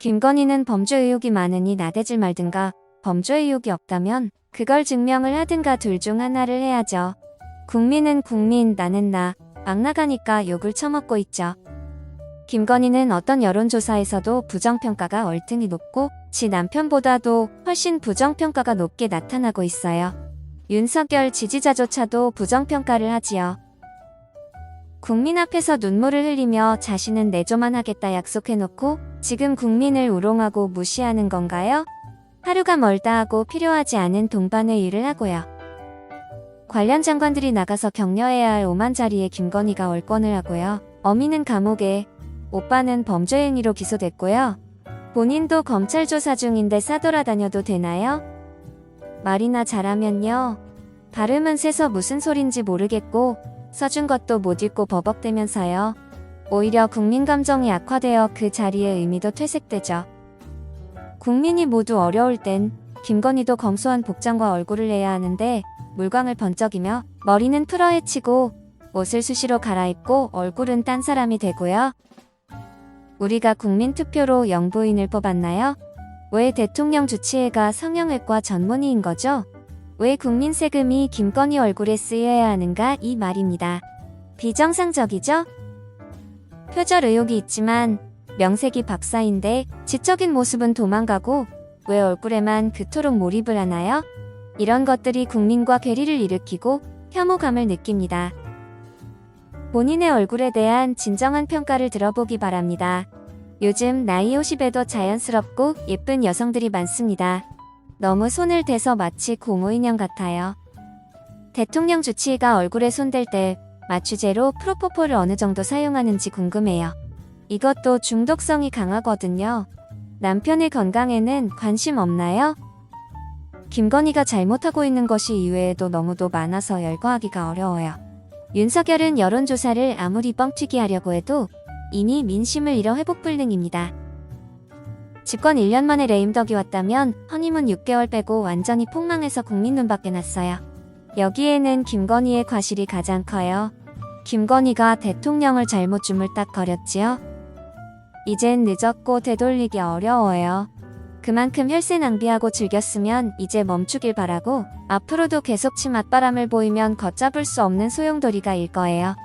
김건희는 범죄 의혹이 많으니 나대질 말든가 범죄 의혹이 없다면 그걸 증명을 하든가 둘 중 하나를 해야죠. 국민은 국민, 나는 나, 막 나가니까 욕을 처먹고 있죠. 김건희는 어떤 여론조사에서도 부정평가가 월등히 높고 지 남편보다도 훨씬 부정평가가 높게 나타나고 있어요. 윤석열 지지자조차도 부정평가를 하지요. 국민 앞에서 눈물을 흘리며 자신은 내조만 하겠다 약속해놓고 지금 국민을 우롱하고 무시하는 건가요? 하루가 멀다 하고 필요하지 않은 동반의 일을 하고요. 관련 장관들이 나가서 격려해야 할 오만 자리에 김건희가 월권을 하고요. 어미는 감옥에, 오빠는 범죄 행위로 기소됐고요. 본인도 검찰 조사 중인데 싸돌아다녀도 되나요? 말이나 잘하면요. 발음은 세서 무슨 소린지 모르겠고 써준 것도 못 읽고 버벅대면서요. 오히려 국민 감정이 악화되어 그 자리의 의미도 퇴색되죠. 국민이 모두 어려울 땐 김건희도 검소한 복장과 얼굴을 내야 하는데 물광을 번쩍이며 머리는 풀어헤치고 옷을 수시로 갈아입고 얼굴은 딴 사람이 되고요. 우리가 국민 투표로 영부인을 뽑았나요? 왜 대통령 주치의가 성형외과 전문의인 거죠? 왜 국민 세금이 김건희 얼굴에 쓰여야 하는가 이 말입니다. 비정상적이죠? 표절 의혹이 있지만 명색이 박사인데 지적인 모습은 도망가고 왜 얼굴에만 그토록 몰입을 하나요? 이런 것들이 국민과 괴리를 일으키고 혐오감을 느낍니다. 본인의 얼굴에 대한 진정한 평가를 들어보기 바랍니다. 요즘 나이 50에도 자연스럽고 예쁜 여성들이 많습니다. 너무 손을 대서 마치 고무인형 같아요. 대통령 주치의가 얼굴에 손댈 때 마취제로 프로포폴을 어느 정도 사용하는지 궁금해요. 이것도 중독성이 강하거든요. 남편의 건강에는 관심 없나요? 김건희가 잘못하고 있는 것이 이외에도 너무도 많아서 열거하기가 어려워요. 윤석열은 여론조사를 아무리 뻥튀기 하려고 해도 이미 민심을 잃어 회복불능입니다. 집권 1년 만에 레임덕이 왔다면 허니문 6개월 빼고 완전히 폭망해서 국민 눈밖에 났어요. 여기에는 김건희의 과실이 가장 커요. 김건희가 대통령을 잘못 주물딱거렸지요. 이젠 늦었고 되돌리기 어려워요. 그만큼 혈세 낭비하고 즐겼으면 이제 멈추길 바라고 앞으로도 계속 치맛바람을 보이면 걷잡을 수 없는 소용돌이가 일 거예요.